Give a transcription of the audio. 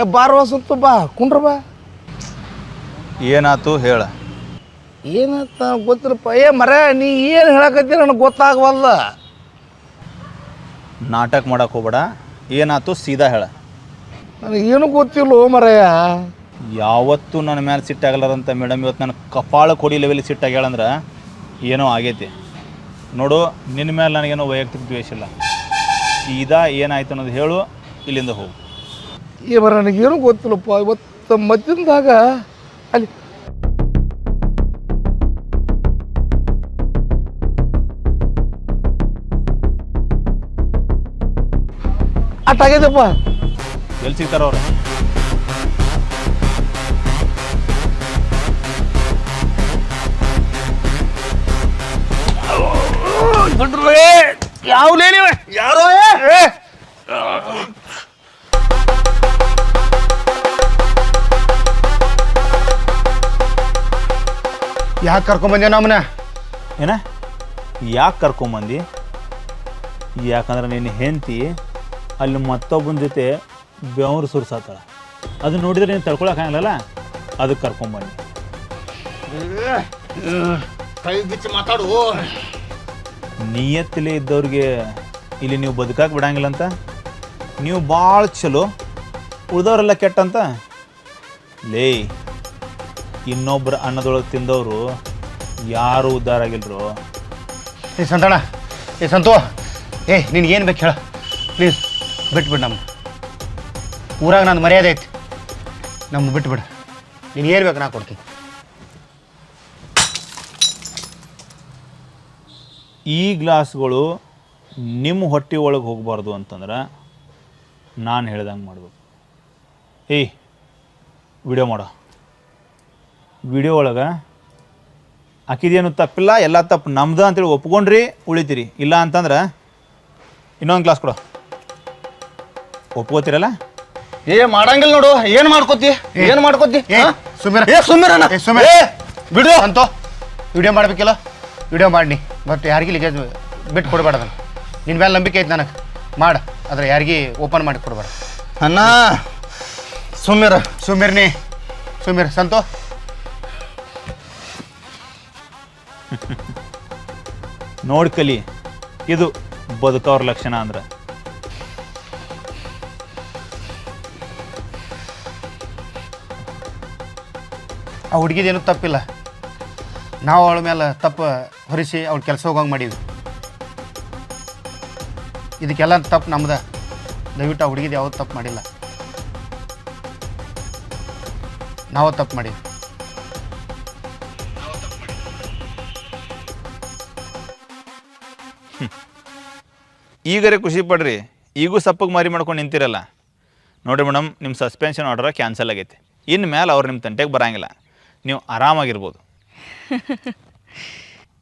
ಏ ಬಾರ್ ವಸಂತ ಬಾ ಕುಂಡ್ರ ಬಾ. ಏನಾತು ಹೇಳ. ಏನಂತ ಗೊತ್ತಿಲ್ಲಪ್ಪ. ಏ ಮರ ನೀ ಏನು ಹೇಳಕತ್ತಿ ನನಗೆ ಗೊತ್ತಾಗವಲ್ಲ ನಾಟಕ ಮಾಡಕ್ಕೆ ಹೋಗ್ಬೇಡ. ಏನಾತು ಸೀದಾ ಹೇಳ. ನನಗೇನು ಗೊತ್ತಿಲ್ಲ ಮರಯ್ಯ ಯಾವತ್ತೂ ನನ್ನ ಮೇಲೆ ಸಿಟ್ಟಾಗಲಾರಂತ ಮೇಡಮ್ ಇವತ್ತು ನನ್ನ ಕಪಾಳ ಕೊಡಿ ಲೆವೆಲ್ ಸಿಟ್ಟಾಗ್ಯಾಳಂದ್ರೆ ಏನೋ ಆಗೈತಿ. ನೋಡು ನಿನ್ನ ಮೇಲೆ ನನಗೇನೋ ವೈಯಕ್ತಿಕ ದ್ವೇಷ ಇಲ್ಲ. ಸೀದಾ ಏನಾಯ್ತು ಅನ್ನೋದು ಹೇಳು ಇಲ್ಲಿಂದ ಹೋಗು. ಮರ ನನಗೇನು ಗೊತ್ತಿಲ್ಲಪ್ಪ. ಇವತ್ತು ಮಧ್ಯಾಹ್ನದಾಗ ಅಲ್ಲಿ ಅಟ್ಟಾಗ್ಯದಪ್ಪ ಎಲ್ಲಿ ಸಿಗ್ತಾರ ಅವ್ರು? ಯಾವ್ಲೇ ನೀವೆ ಯಾರೋ ಯಾಕೆ ಕರ್ಕೊಂಬಂದೆ ನಮ್ಮನ್ನ ಏನ? ಯಾಕೆ ಕರ್ಕೊಂಬಂದು ಯಾಕಂದ್ರೆ ನಿನ್ನ ಹೆಂಡತಿ ಅಲ್ಲಿ ಮತ್ತೊಬ್ಬನ ಜೊತೆ ಬೆವರು ಸುರ್ಸಾತಾಳ. ಅದು ನೋಡಿದ್ರೆ ನೀನು ತಡ್ಕೊಳಕ್ಕಾಗಲ್ಲ ಅದಕ್ಕೆ ಕರ್ಕೊಂಬಂದಿ ಕೈ ಬಿಚ್ಚಿ ಮಾತಾಡು. ನಿಯತ್ತಲೇ ಇದ್ದವ್ರಿಗೆ ಇಲ್ಲಿ ನೀವು ಬದುಕಕ್ಕೆ ಬಿಡಂಗಿಲ್ಲ ಅಂತ ನೀವು ಭಾಳ ಚಲೋ. ಉಳ್ದವ್ರೆಲ್ಲ ಕೆಟ್ಟಂತ? ಲೇ ಇನ್ನೊಬ್ಬರ ಅನ್ನದೊಳಗೆ ತಿಂದವರು ಯಾರು ಉದ್ಧಾರ ಆಗಿಲ್ರು? ಏ ಸಂತಣ್ಣ ಏ ಸಂತು ಏ ನಿನ್ಗೆ ಏನು ಬೇಕು ಹೇಳ. ಪ್ಲೀಸ್ ಬಿಟ್ಬಿಡು ನಮ್ಮ ಊರಾಗ ನಾನು ಮರ್ಯಾದೆ ಐತಿ. ನಮ್ಮ ಬಿಟ್ಬಿಡು. ನೀನು ಏನು ಬೇಕು ನಾ ಕೊಡ್ತೀನಿ. ಈ ಗ್ಲಾಸ್ಗಳು ನಿಮ್ಮ ಹೊಟ್ಟೆ ಒಳಗೆ ಹೋಗಬಾರ್ದು ಅಂತಂದ್ರೆ ನಾನು ಹೇಳ್ದಂಗೆ ಮಾಡ್ಬೇಕು. ಏಯ್ ವಿಡಿಯೋ ಮಾಡೋ. ವಿಡಿಯೋ ಒಳಗೆ ಹಾಕಿದೇನು ತಪ್ಪಿಲ್ಲ ಎಲ್ಲ ತಪ್ಪು ನಮ್ದು ಅಂತೇಳಿ ಒಪ್ಕೊಂಡ್ರಿ ಉಳಿತೀರಿ. ಇಲ್ಲ ಅಂತಂದ್ರೆ ಇನ್ನೊಂದು ಕ್ಲಾಸ್ ಕೊಡು. ಒಪ್ಕೋತೀರಲ್ಲ? ಏ ಮಾಡಂಗಿಲ್ಲ ನೋಡು. ಏನು ಮಾಡ್ಕೋತಿ? ಏನು ಮಾಡ್ಕೋತಿ? ಏ ಸುಮ್ಮಿರ. ಏ. ಏ ಬಿಡು. ಅಂತೋ ವಿಡಿಯೋ ಮಾಡ್ಬೇಕಿಲ್ಲ? ವಿಡಿಯೋ ಮಾಡಿ ಬಟ್ ಯಾರಿಗೆ ಲೀಕೇಜ್ ಬಿಟ್ಟು ಕೊಡಬೇಡ ಅದನ್ನು. ನಿನ್ನ ಮೇಲೆ ನಂಬಿಕೆ ಐತೆ ನನಗೆ. ಮಾಡು. ಆದರೆ ಯಾರಿಗೆ ಓಪನ್ ಮಾಡಿ ಕೊಡಬೇಡ. ಅಣ್ಣ. ಸುಮ್ಮಿರ. ಸುಮ್ಮಿರ್ನಿ. ಸುಮ್ಮಿರ್. ಸಂತು. ನೋಡಿ ಕಲಿ, ಇದು ಬದುಕವ್ರ ಲಕ್ಷಣ ಅಂದ್ರೆ. ಆ ಹುಡುಗಿದೇನು ತಪ್ಪಿಲ್ಲ. ನಾವು ಅವಳ ಮೇಲೆ ತಪ್ಪು ಹೊರಿಸಿ ಅವಳ ಕೆಲಸ ಹೋಗಂಗೆ ಮಾಡಿದ್ವಿ ಇದಕ್ಕೆಲ್ಲ ತಪ್ಪು ನಮ್ದ. ದಯವಿಟ್ಟು ಆ ಹುಡುಗಿದು ಯಾವ್ದು ತಪ್ಪು ಮಾಡಿಲ್ಲ. ನಾವು ತಪ್ಪು ಮಾಡೀವಿ. ಈಗರೇ ಖುಷಿ ಪಡ್ರಿ, ಈಗೂ ಸಪ್ಪಗೆ ಮಾರಿ ಮಾಡ್ಕೊಂಡು ನಿಂತಿರಲ್ಲ. ನೋಡಿರಿ ಮೇಡಮ್ ನಿಮ್ಮ ಸಸ್ಪೆನ್ಷನ್ ಆರ್ಡರ್ ಕ್ಯಾನ್ಸಲ್ ಆಗೈತೆ. ಇನ್ನು ಮೇಲೆ ಅವ್ರು ನಿಮ್ಮ ತಂಟೆಗೆ ಬರಂಗಿಲ್ಲ. ನೀವು ಆರಾಮಾಗಿರ್ಬೋದು.